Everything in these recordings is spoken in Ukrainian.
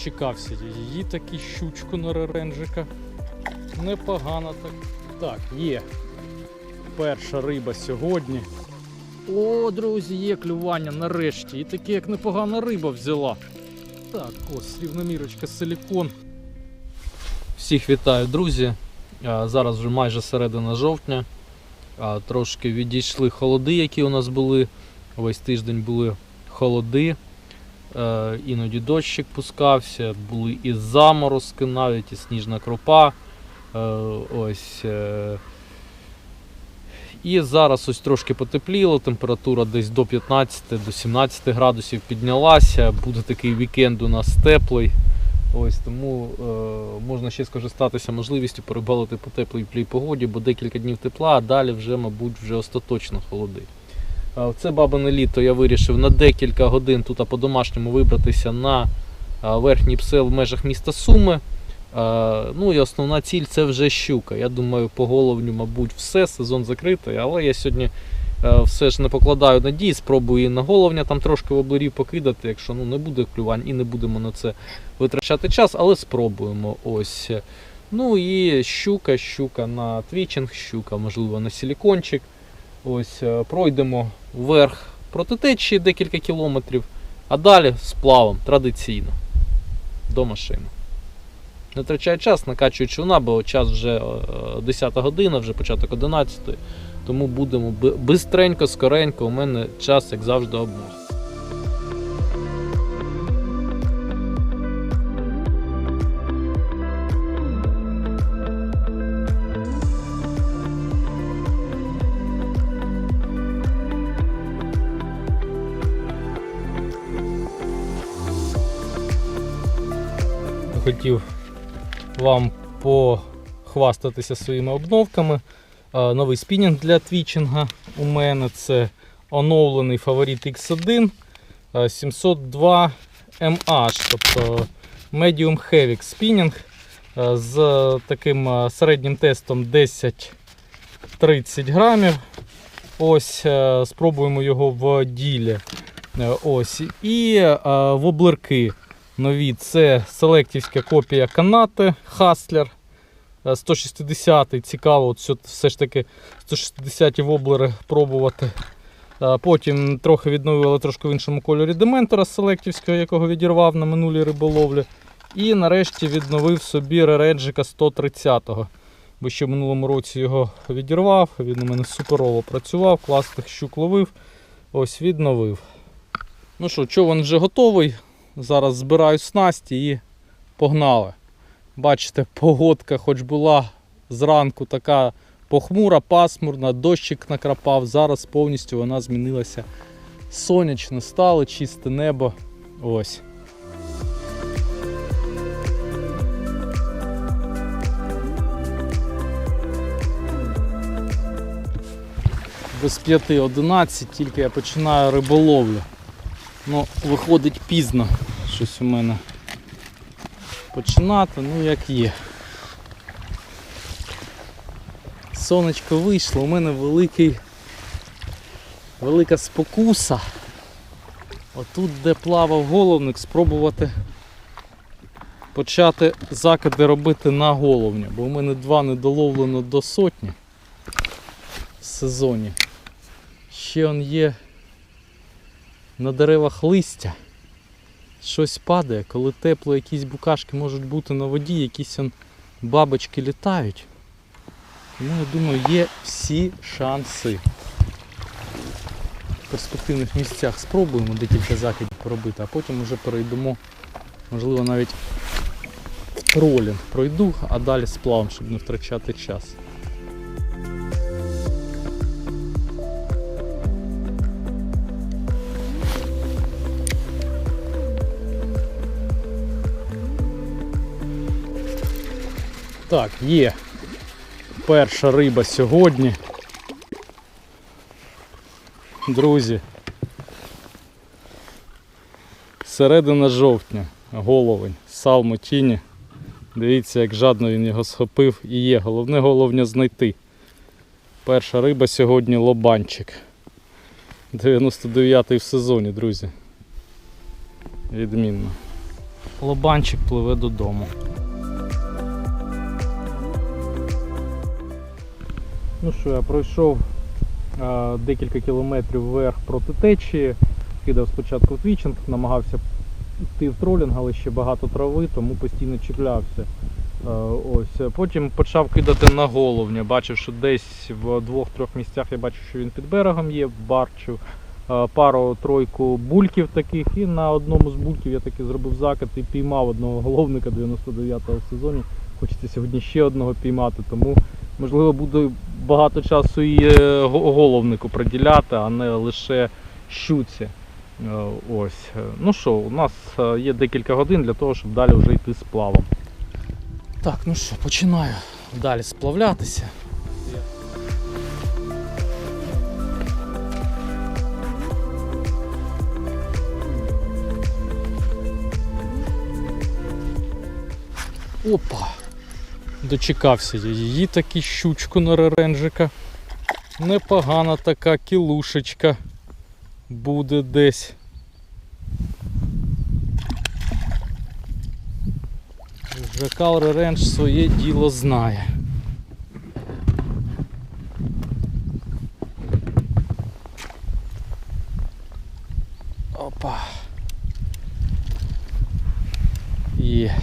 Дочекався її таки щучку на реренжика. Непогано так. Так, є. Перша риба сьогодні. О, друзі, є клювання нарешті. І таке, як непогана риба взяла. Так, ось рівномірочка силікон. Всіх вітаю, друзі. Зараз вже майже середина жовтня. Трошки відійшли холоди, які у нас були. Весь тиждень були холоди. Е, Іноді дощик пускався, були і заморозки, навіть і сніжна кропа. Е, Ось. е, І зараз ось трошки потепліло, температура десь до 15 до 17 градусів піднялася. Буде такий вікенд у нас теплий. Ось тому е, можна ще скористатися можливістю порибалити по теплій плій погоді, бо декілька днів тепла, а далі вже, мабуть, вже остаточно холоди. В це бабине літо я вирішив на декілька годин тут по-домашньому вибратися на верхній псел в межах міста Суми. Ну і основна ціль це вже щука. Я думаю, по головню, мабуть, все, сезон закритий, але я сьогодні все ж не покладаю надії, спробую і на головня там трошки воблерів покидати, якщо ну, не буде клювань і не будемо на це витрачати час, але спробуємо. Ось. Ну і щука, щука на твічинг, щука, можливо, на силікончик. Ось пройдемо вверх проти течії декілька кілометрів, а далі сплавом традиційно до машини. Не втрачаю час, накачую човна, бо час вже е, 10 година, вже початок 11. Тому будемо бистренько, скоренько. У мене час, як завжди, обмежений. Хотів вам похвастатися своїми обновками. Е, Новий спінінг для твічинга у мене це оновлений фаворит X1 е, 702 MH, тобто Medium Heavy спінінг е, з таким е, середнім тестом 10-30 грамів. Ось спробуємо його в ділі. Ось. І е, воблерки нові це селектівська копія канати е, 160 Цікаво, от все, все ж таки 160-ті воблери пробувати. Е, Потім трохи відновили трошки в іншому кольорі дементора селектівського, якого відірвав на минулій риболовлі. І нарешті відновив собі ререджика 130-го. Бо ще в минулому році його відірвав. Він у мене суперово працював, класних щук ловив. Ось відновив. Ну що, човен вже готовий. Зараз збираю снасті і погнали. Бачите, погодка хоч була зранку така похмура, пасмурна, дощик накрапав. Зараз повністю вона змінилася. Сонячно стало, чисте небо. Ось. Без 5.11 тільки я починаю риболовлю. Ну, виходить пізно щось у мене починати, ну як є. Сонечко вийшло, у мене великий, велика спокуса. Отут, де плавав головник, спробувати почати закиди робити на головня, бо у мене два недоловлено до сотні в сезоні. Ще он є на деревах листя. Щось падає, коли тепло, якісь букашки можуть бути на воді, якісь он бабочки літають. Тому я думаю, є всі шанси. В перспективних місцях спробуємо декілька закидів поробити, а потім вже перейдемо, можливо, навіть в тролінг пройду, а далі сплавом, щоб не втрачати час. Так, є перша риба сьогодні. Друзі. Середина жовтня, головень, салмо тіні. Дивіться, як жадно він його схопив і є. Головне головня знайти. Перша риба сьогодні лобанчик. 99-й в сезоні, друзі. Відмінно. лобанчик пливе додому. Ну що, я пройшов е, декілька кілометрів вверх проти течії, кидав спочатку в твічинг, намагався йти в тролінг, але ще багато трави, тому постійно чіплявся. Е, ось. Потім почав кидати на головня. Бачив, що десь в двох-трьох місцях я бачу, що він під берегом є, бачив е, пару-тройку бульків таких, і на одному з бульків я таки зробив закид і піймав одного головника 99-го в сезоні. Хочеться сьогодні ще одного піймати, тому можливо буду багато часу і е, го- головнику приділяти, а не лише щуці. Е, Ось. Е, Ну що, у нас є декілька годин для того, щоб далі вже йти з плавом. Так, ну що, починаю далі сплавлятися. Опа! Дочекався я її таки щучку на реренжика. Непогана така кілушечка буде десь. Жакал Реренж своє діло знає. Опа. Є.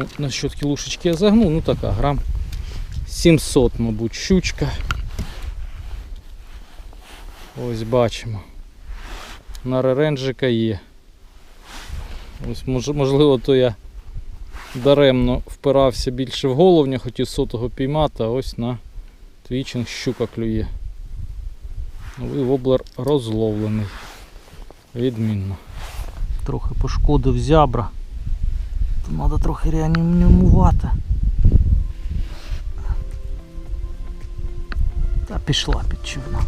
Ну, насчет кілушечки я загнув, ну така грам 700, мабуть, щучка. Ось бачимо. На реренжика є. Ось, мож- можливо, то я даремно впирався більше в головня, хотів сотого піймати, а ось на твічинг щука клює. Ну і воблер розловлений. Відмінно. Трохи пошкодив зябра. Треба трохи реанімувати. Та пішла під човна.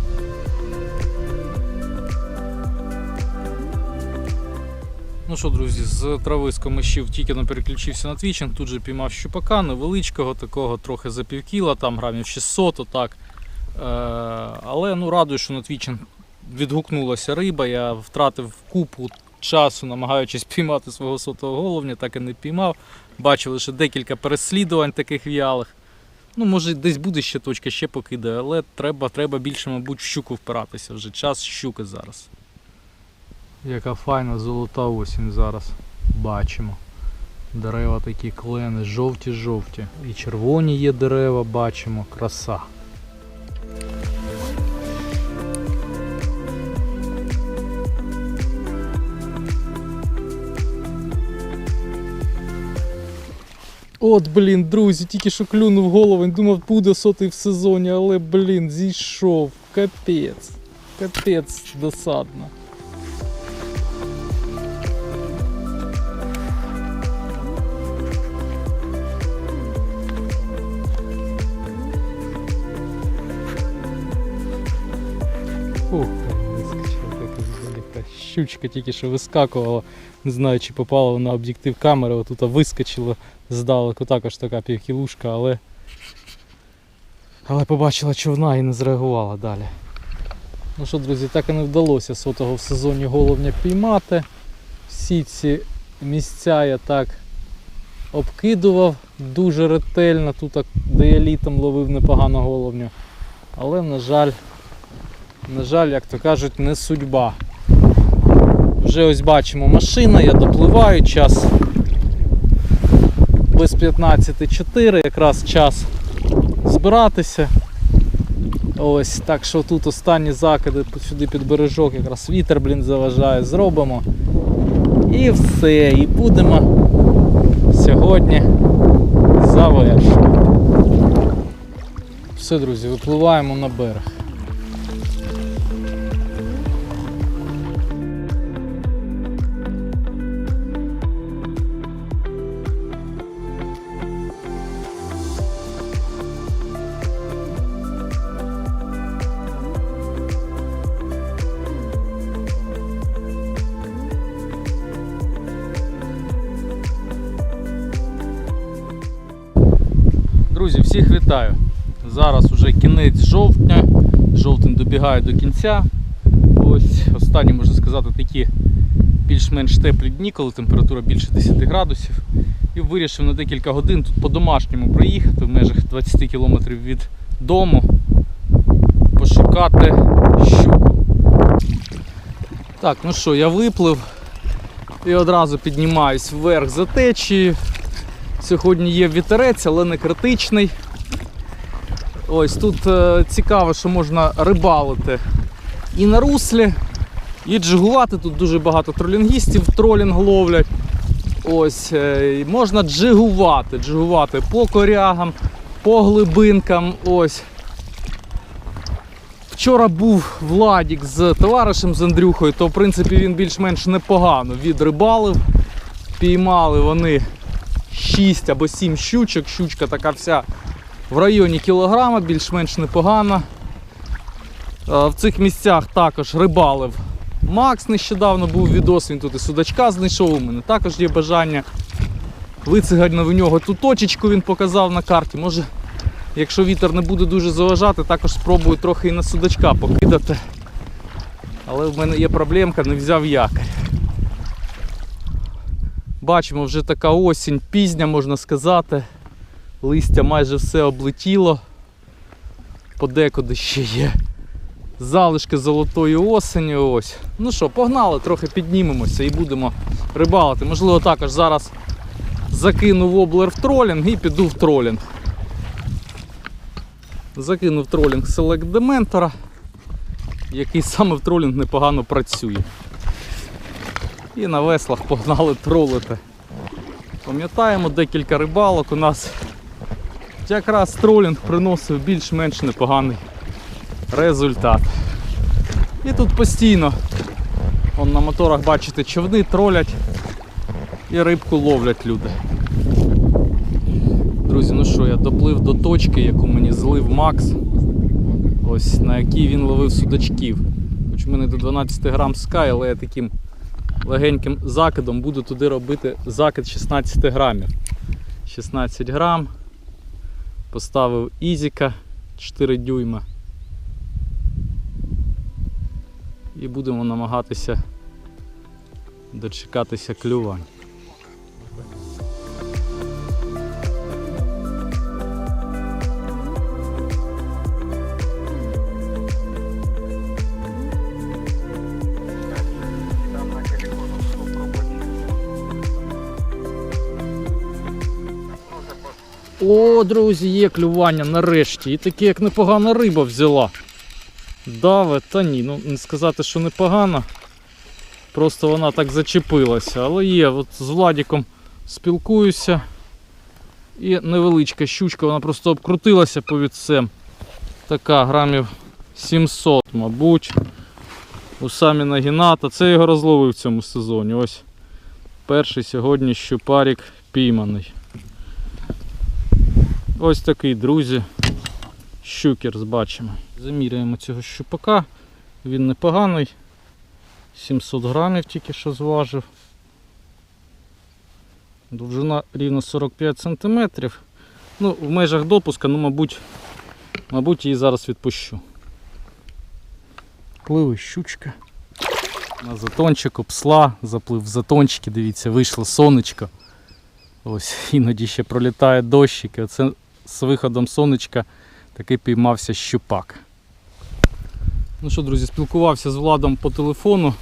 Ну що, друзі, з трави з комишів тільки не переключився на твічинг, тут же піймав щупака невеличкого, такого трохи за півкіла, там грамів 600, отак. Е, але ну, радую, що на твічинг відгукнулася риба. Я втратив купу часу, намагаючись піймати свого сотого головня, так і не піймав. Бачив лише декілька переслідувань таких в'ялих. Ну, може, десь буде ще точка, ще покидає, але треба, треба більше, мабуть, в щуку впиратися вже. Час щуки зараз. Яка файна золота осінь зараз. Бачимо. Дерева такі клени, жовті-жовті. І червоні є дерева, бачимо, краса. От, блін, друзі, тільки що клюнув головень, думав, буде сотий в сезоні, але, блін, зійшов. Капець. Капець досадно. Ух, вискочила так издалека. Щучка тільки що вискакувала. Не знаю, чи попала вона на об'єктив камери, отут вискочила здалеку також така півкілушка, але. Але побачила човна і не зреагувала далі. Ну що, друзі, так і не вдалося сотого в сезоні головня піймати. Всі ці місця я так обкидував дуже ретельно. Тут, де я літом ловив непогано головню. Але, на жаль, на жаль, як то кажуть, не судьба. Вже ось бачимо машина, я допливаю, час без 15.4, якраз час збиратися. Ось, так що тут останні закиди сюди під бережок, якраз вітер, блін, заважає, зробимо. І все, і будемо сьогодні завершувати. Все, друзі, випливаємо на берег. Всіх вітаю! Зараз уже кінець жовтня. Жовтень добігає до кінця. Ось останні, можна сказати, такі більш-менш теплі дні, коли температура більше 10 градусів. І вирішив на декілька годин тут по-домашньому проїхати в межах 20 кілометрів від дому, пошукати щуку. Так, ну що, я виплив і одразу піднімаюсь вверх за течією. Сьогодні є вітерець, але не критичний. Ось тут е, цікаво, що можна рибалити і на руслі, і джигувати. Тут дуже багато тролінгістів тролінг ловлять. Ось, е, можна джигувати, джигувати по корягам, по глибинкам. Ось. Вчора був Владік з товаришем з Андрюхою, то в принципі він більш-менш непогано відрибалив. Піймали вони 6 або 7 щучок. Щучка така вся в районі кілограма, більш-менш непогана. Е, В цих місцях також рибалив Макс нещодавно був відос, він тут і судачка знайшов. У мене також є бажання вицигати в нього ту точечку він показав на карті. Може, якщо вітер не буде дуже заважати, також спробую трохи і на судачка покидати. Але в мене є проблемка, не взяв якорь. Бачимо, вже така осінь пізня, можна сказати. Листя майже все облетіло. Подекуди ще є залишки золотої осені. Ось. Ну що, погнали, трохи піднімемося і будемо рибалити. Можливо, також зараз закину воблер в тролінг і піду в тролінг. Закинув тролінг Select Dementor, який саме в тролінг непогано працює. І на веслах погнали тролити. Пам'ятаємо, декілька рибалок у нас якраз тролінг приносив більш-менш непоганий результат. І тут постійно вон на моторах бачите човни тролять і рибку ловлять люди. Друзі, ну що, я доплив до точки, яку мені злив Макс. Ось на якій він ловив судачків. Хоч в мене до 12 грам скай, але я таким легеньким закидом буду туди робити закид 16 грамів. 16 грам. Поставив Ізіка 4 дюйма. І будемо намагатися дочекатися клювань. О, друзі, є клювання нарешті. І таке як непогана риба взяла. Даве, та ні, ну не сказати, що непогано. Просто вона так зачепилася. Але є, от з Владіком спілкуюся. І невеличка щучка, вона просто обкрутилася по відцем. Така грамів 700, мабуть. У самі нагіната. Це його розловив в цьому сезоні. Ось перший сьогодні щупарик пійманий. Ось такий, друзі, щукерс бачимо. Заміряємо цього щупака. Він непоганий. 700 грамів тільки що зважив. Довжина рівно 45 сантиметрів. Ну, в межах допуска, ну, мабуть, мабуть, її зараз відпущу. Пливе щучка. На затончику псла, заплив в затончики, дивіться, вийшло сонечко. Ось іноді ще пролітає дощик. Оце з виходом сонечка таки піймався щупак. Ну що, друзі, спілкувався з Владом по телефону,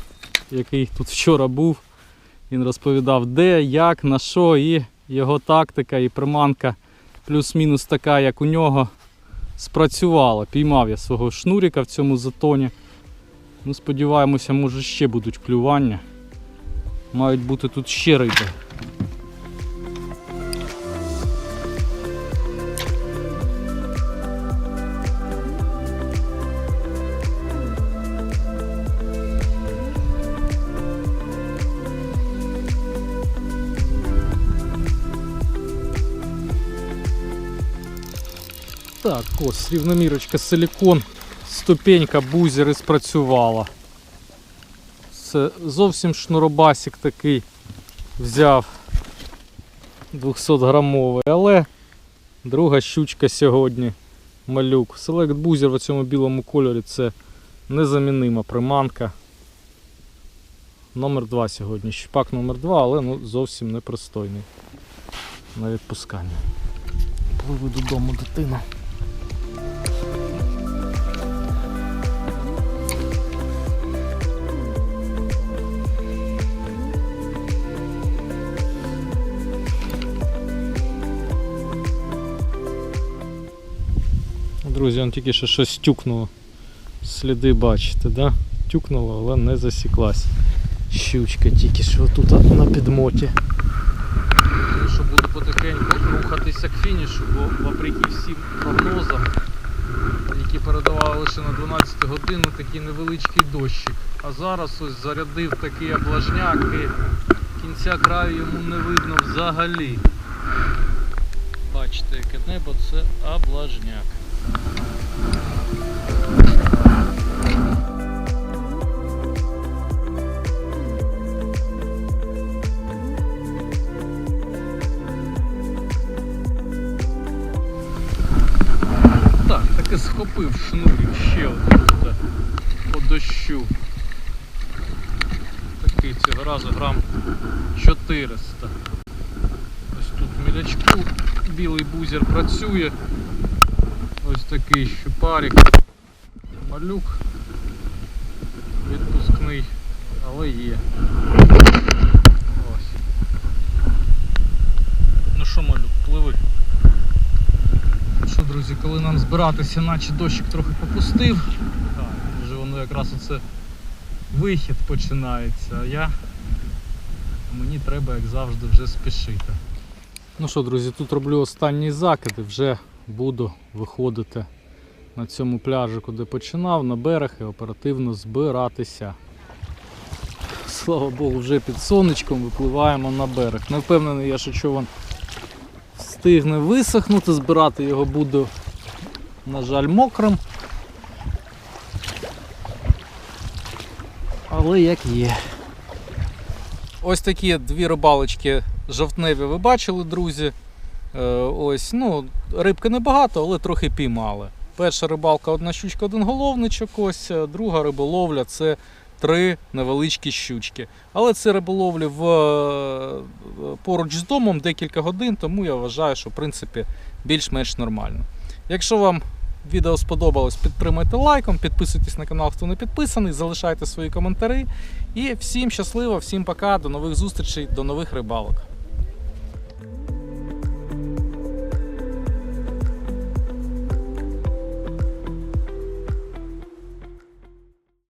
який тут вчора був. Він розповідав, де, як, на що, і його тактика і приманка плюс-мінус така, як у нього, спрацювала. Піймав я свого шнурика в цьому затоні. Ну, Сподіваємося, може ще будуть клювання. Мають бути тут ще риби. Так, ось рівномірочка силікон, ступенька бузери спрацювала. Це зовсім шнуробасик такий взяв 200 грамовий, але друга щучка сьогодні малюк. Селект бузер в цьому білому кольорі це незамінима приманка. номер 2 сьогодні. Щупак номер 2, але ну, зовсім непристойний на відпускання. Пливу додому дитину. Друзі, он тільки що щось тюкнуло. Сліди бачите, да? Тюкнуло, але не засіклась. Щучка тільки що тут на підмоті. Що буду потихеньку рухатися к фінішу, бо вопреки всім прогнозам, які передавали лише на 12 годину, такий невеличкий дощик. А зараз ось зарядив такий облажняк і кінця краю йому не видно взагалі. Бачите, яке небо це облажняк. Так, таки схопив шнурів ще один тут по дощу. Такий цього разу грам 400. Ось тут мілячку білий бузер працює. Ось такий щупарик. Малюк. Відпускний, але є. Ось. Ну що, малюк, пливи. Що, друзі, коли нам збиратися, наче дощик трохи попустив. Так, вже воно якраз оце вихід починається, а я мені треба, як завжди, вже спішити. Ну що, друзі, тут роблю останні закиди, вже буду виходити на цьому пляжику, де починав, на берег і оперативно збиратися. Слава Богу, вже під сонечком випливаємо на берег. Не впевнений я, що човен встигне висохнути, збирати його буду, на жаль, мокрим. Але як є. Ось такі дві рибалочки жовтневі ви бачили, друзі. Е, Ось, ну, рибки небагато, але трохи піймали. Перша рибалка одна щучка, один головничок. Ось, е, друга риболовля це три невеличкі щучки. Але це риболовлі в, е, поруч з домом декілька годин, тому я вважаю, що в принципі більш-менш нормально. Якщо вам відео сподобалось, підтримайте лайком, підписуйтесь на канал, хто не підписаний, залишайте свої коментарі. І всім щасливо, всім пока, до нових зустрічей, до нових рибалок.